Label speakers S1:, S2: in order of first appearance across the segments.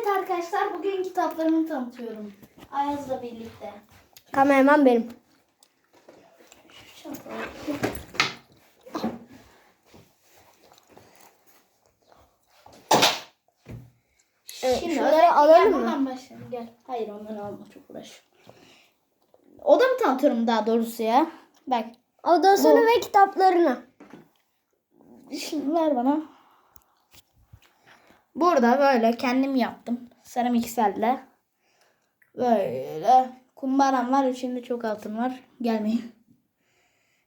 S1: Evet arkadaşlar bugün kitaplarımı tanıtıyorum. Ayaz'la birlikte.
S2: Kameraman benim. Evet,
S1: Şimdi
S2: şunları
S1: özellikle
S2: alalım
S1: gel
S2: mı?
S1: buradan başlayalım. Gel. Hayır onları alma çok uğraş. Odamı tanıtıyorum daha doğrusu ya. Bak.
S2: Odasını
S1: Bu.
S2: ve kitaplarını.
S1: Şimdi ver bana. Burada böyle kendim yaptım. Seramikselle. Böyle. Kumbaram var. içinde çok altın var. Gelmeyin.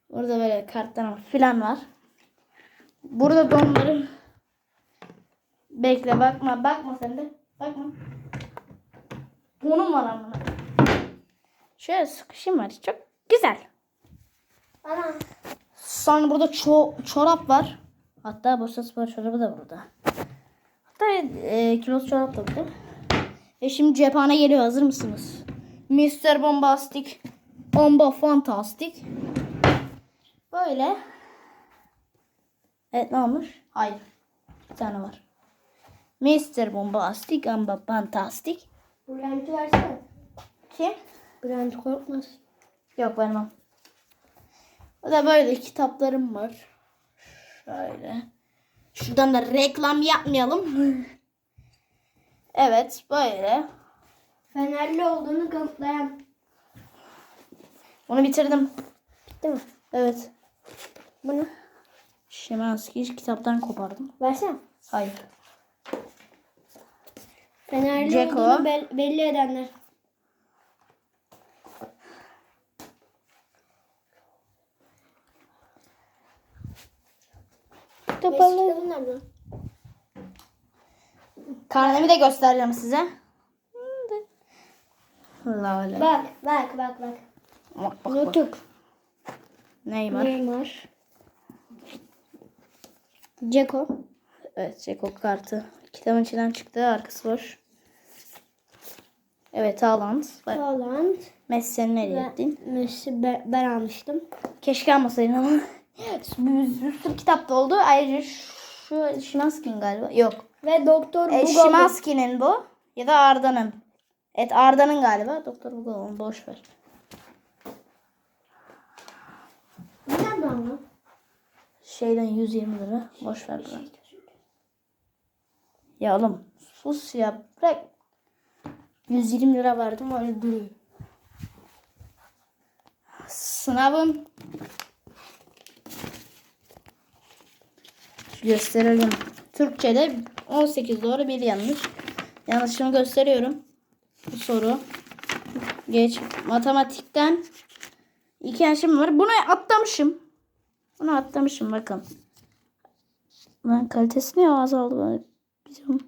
S1: Burada böyle kartlar filan var. Burada donlarım. Bekle bakma. Bakma sen de. Bakma. Donum var ama. Şöyle sıkışım var. Çok güzel.
S2: Ana.
S1: Sonra burada ço- çorap var. Hatta Bursa Spor çorabı da burada. E, kilos çorap burada. Ve şimdi cephane geliyor. Hazır mısınız? Mr. Bombastic. Bomba Fantastic. Böyle. Evet ne olmuş? Hayır. Bir tane var. Mr. Bombastic. Bomba Fantastic.
S2: Bülent'i versene.
S1: Kim?
S2: Bülent korkmaz.
S1: Yok vermem. O da böyle kitaplarım var. Şöyle. Şuradan da reklam yapmayalım. evet böyle.
S2: Fenerli olduğunu kanıtlayan.
S1: Onu bitirdim.
S2: Bitti mi?
S1: Evet.
S2: Bunu
S1: Şimanski kitaptan kopardım.
S2: versene.
S1: Hayır.
S2: Fenerli
S1: Ceko.
S2: olduğunu bel- belli edenler.
S1: Toparlayın.
S2: Kitabın nerede?
S1: Karnemi de göstereceğim size. Lale.
S2: Bak bak bak bak.
S1: Bak bak bak.
S2: Nutuk.
S1: Neymar.
S2: Neymar. Ceko.
S1: Evet Ceko kartı. Kitabın içinden çıktı. Arkası boş. Evet Haaland. Bak,
S2: Haaland.
S1: Messi'nin hediye
S2: Ve
S1: ettiğin.
S2: Messi be- ben almıştım.
S1: Keşke almasaydın ama. bir, sürü kitap da oldu. Ayrıca şu Şimanski'nin galiba. Yok.
S2: Ve Doktor
S1: E,
S2: Bugal'ın.
S1: Şimanski'nin bu. Ya da Arda'nın. Evet Arda'nın galiba. Doktor Bugal'ın. Boş ver.
S2: Nerede ama?
S1: Şeyden 120 lira. Boş ver. bırak. Ya oğlum sus ya. Bırak. 120 lira verdim öyle duruyor. Sınavım. Gösterelim. Türkçe'de 18 doğru bir yanlış. Yanlışımı gösteriyorum. Bu soru. Geç. Matematikten iki yanlışım var. Bunu atlamışım. Bunu atlamışım bakın. Lan kalitesi niye azaldı? Bizim...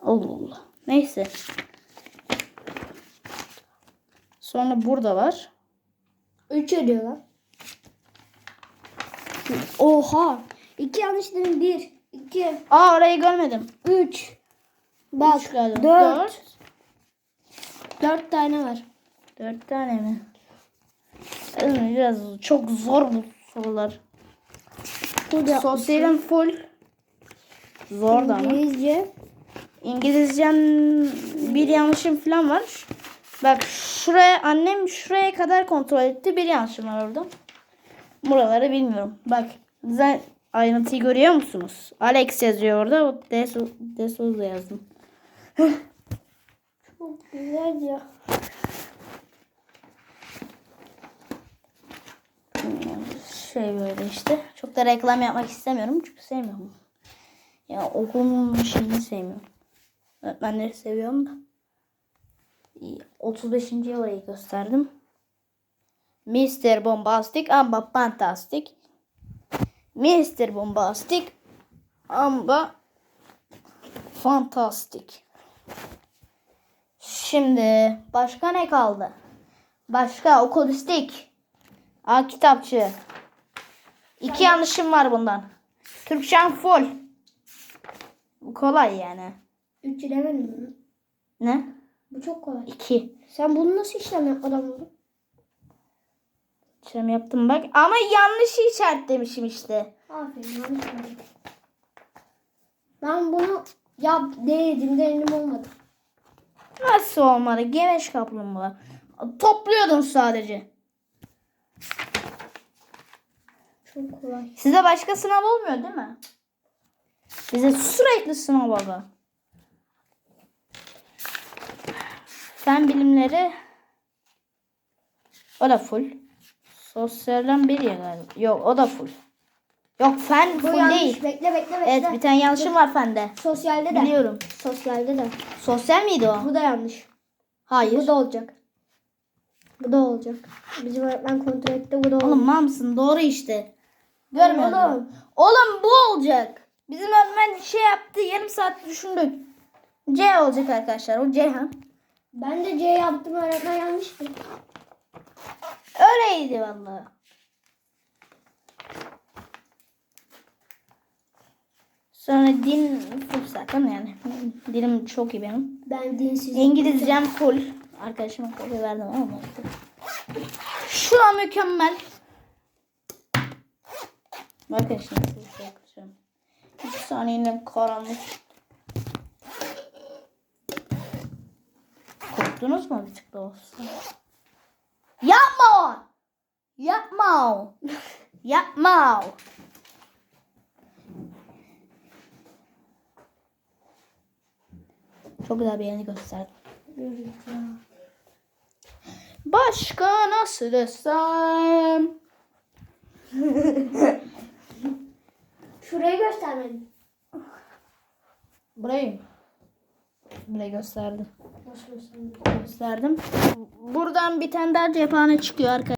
S1: Allah Allah. Neyse. Sonra burada var.
S2: 3 ediyor lan. Oha. 2 yanlış dedim. 1, 2,
S1: Aa orayı görmedim.
S2: 3. Bak
S1: Üç galiba.
S2: 4.
S1: Dört.
S2: 4 tane var.
S1: Dört tane mi? Evet, Biraz çok zor bu sorular.
S2: Burada
S1: Sosyalim full. Zor da ama.
S2: İngilizce.
S1: İngilizcem bir yanlışım falan var. Bak şuraya annem şuraya kadar kontrol etti. Bir yanlışım var orada. Buraları bilmiyorum. Bak güzel ayrıntıyı görüyor musunuz? Alex yazıyor orada. Deso, Deso'da yazdım.
S2: Çok güzel ya.
S1: Şey böyle işte. Çok da reklam yapmak istemiyorum. Çünkü sevmiyorum. Ya okulumun şeyini sevmiyorum. Öğretmenleri seviyorum da. İyi, 35. orayı gösterdim. Mr. Bombastic ama Fantastic. Mr. Bombastic ama Fantastic. Şimdi başka ne kaldı? Başka okulistik. A kitapçı. İki yanlışım var bundan. Türkçem full. Bu kolay yani.
S2: 3 demedim mi?
S1: Ne?
S2: Bu çok kolay.
S1: İki.
S2: Sen bunu nasıl işlem yapmadan buldun?
S1: İşlem yaptım bak. Ama yanlış işaretlemişim işte.
S2: Aferin yanlış. Ben bunu Yap denedim denedim olmadı.
S1: Nasıl olmadı? Geveş kaplumbağa. Topluyordun sadece.
S2: Çok kolay.
S1: Size başka sınav olmuyor değil mi? Bize sürekli sınav baba. Fen bilimleri o da full. Sosyalden bir ya galiba. Yok o da full. Yok fen
S2: Bu
S1: full
S2: yanlış.
S1: değil.
S2: Bekle bekle bekle.
S1: Evet bir tane yanlışım var fende.
S2: Sosyalde de.
S1: Biliyorum.
S2: Sosyalde de.
S1: Sosyal miydi o?
S2: Bu da yanlış.
S1: Hayır.
S2: Bu da olacak. Bu da olacak. Bizim öğretmen kontrol etti bu da olacak.
S1: Oğlum mamsın doğru işte. Görmüyor
S2: Oğlum.
S1: Oğlum bu olacak. Bizim öğretmen şey yaptı yarım saat düşündük. C olacak arkadaşlar. O Ceyhan.
S2: Ben de C yaptım öğretmen yanlıştı.
S1: Öyleydi vallahi. Sonra din full zaten yani. Dilim çok iyi benim.
S2: Ben dinsiz.
S1: İngilizcem full. Arkadaşıma kopya verdim ama olmadı. Şu an mükemmel. Bakın şimdi size yaklaşıyorum. İki saniyeyle karanlık. Korktunuz mu bir tık da olsun? Yapma! Yapma! Yapma! Çok güzel bir yerini gösterdim. Başka nasıl desem?
S2: Şurayı göstermedim.
S1: Burayı? Burayı gösterdim. Gösterdim. Buradan bir tane daha cephane çıkıyor arkadaşlar.